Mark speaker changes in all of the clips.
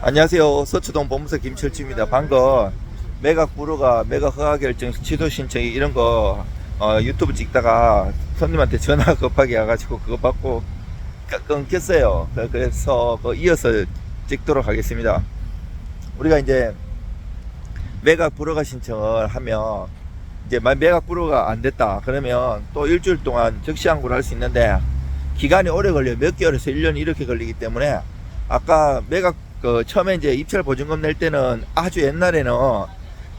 Speaker 1: 안녕하세요. 서초동 법무사 김철주입니다. 방금 매각 불허가 매각 허가 결정 취소 신청이 이런 거 어, 유튜브 찍다가 손님한테 전화가 급하게 와가지고 그거 받고 끄- 끊겼어요. 그- 그래서 그 이어서 찍도록 하겠습니다. 우리가 이제 매각 불허가 신청을 하면 이제 만 매각 불허가 안 됐다 그러면 또 일주일 동안 적시 항고를 할 수 있는데 기간이 오래 걸려 몇 개월에서 1년 이렇게 걸리기 때문에 아까 매각 그 처음에 이제 입찰 보증금 낼 때는 아주 옛날에는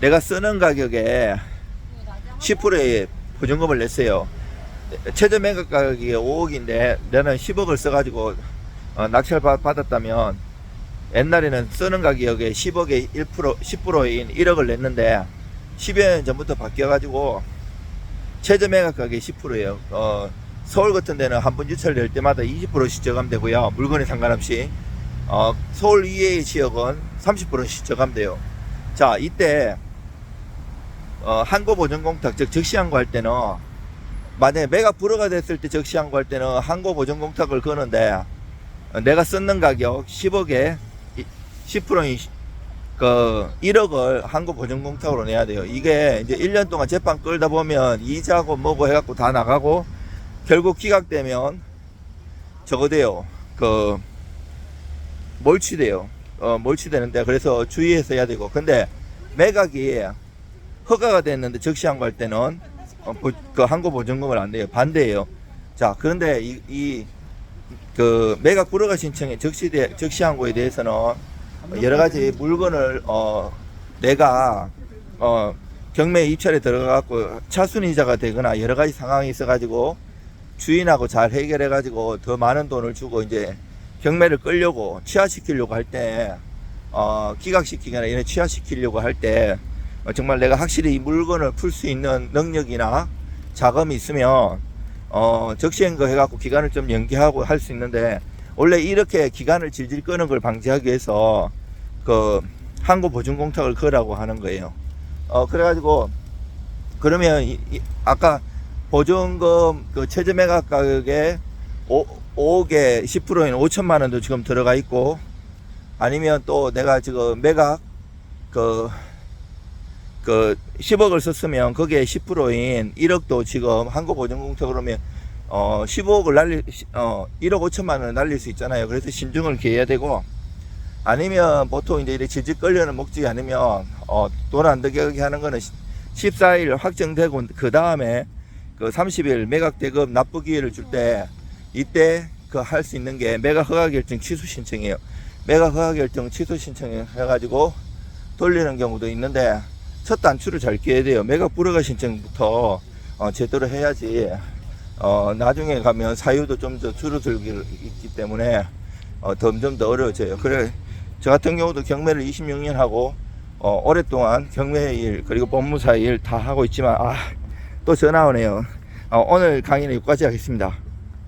Speaker 1: 내가 쓰는 가격에 10%의 보증금을 냈어요. 최저 매각 가격이 5억인데 나는 10억을 써가지고 어, 낙찰 받- 받았다면 옛날에는 쓰는 가격에 10억에 1% 10%인 1억을 냈는데 10여 년 전부터 바뀌어가지고 최저 매각 가격이 10%예요. 어, 서울 같은 데는 한 번 유찰 낼 때마다 20%씩 저감 되고요. 물건에 상관없이. 어, 서울 이외의 지역은 30%씩 저감돼요. 자, 이때 어, 한고 보증 공탁 즉 적시 항고할 때는 만약에 매각 불허가 됐을 때 적시 항고할 때는 한고 보증 공탁을 거는데 어, 내가 쓰는 가격 10억에 10%인 그 1억을 한고 보증 공탁으로 내야 돼요. 이게 이제 1년 동안 재판 끌다 보면 이자고 뭐고 해갖고 다 나가고 결국 기각되면 저거 돼요. 그 몰취돼요. 어, 몰취되는데 그래서 주의해서 해야 되고 근데 매각이 허가가 됐는데 적시 항고 할 때는 어, 보- 그 항고 보증금을 안 내요. 반대예요. 자 그런데 이, 이 그 매각 불허가 신청에 적시 대 적시 항고에 대해서는 여러 가지 물건을 어 내가 어 경매 입찰에 들어가 갖고 차순 이자가 되거나 여러 가지 상황이 있어 가지고 주인하고 잘 해결해 가지고 더 많은 돈을 주고 이제 경매를 끌려고 취하시키려고 할 때 어, 기각시키거나 이런 취하시키려고 할 때 어, 정말 내가 확실히 이 물건을 풀 수 있는 능력이나 자금이 있으면 어, 적시행거 해갖고 기간을 좀 연기하고 할 수 있는데 원래 이렇게 기간을 질질 끄는 걸 방지하기 위해서 그 항고 보증 공탁을 거라고 하는 거예요. 어, 그래가지고 그러면 이, 이- 아까 보증금 그 최저 매각 가격에 5, 5억에 10%인 5천만 원도 지금 들어가 있고 아니면 또 내가 지금 매각 그, 그 10억을 썼으면 거기에 10%인 1억도 지금 한국 보증공탁 그러면 어 15억을 날릴 어 1억 5천만 원을 날릴 수 있잖아요. 그래서 신중을 기해야 되고 아니면 보통 이제 이렇게 질질 끌려는 목적이 아니면 어돈 안 들게 하는 거는 14일 확정되고 그 다음에 그 30일 매각 대금 납부 기회를 줄때 이때 그 할 수 있는 게 매각 허가 결정 취소 신청이에요. 매각 허가 결정 취소 신청 해 가지고 돌리는 경우도 있는데 첫 단추를 잘 끼야 돼요. 매각 불허가 신청부터 어, 제대로 해야지 어, 나중에 가면 사유도 좀 더 줄어들기 때문에 어, 점점 더 어려워져요. 그래 저 같은 경우도 경매를 26년 하고 어, 오랫동안 경매 일 그리고 법무사 일 다 하고 있지만 아, 또 전화 오네요. 어, 오늘 강의는 여기까지 하겠습니다.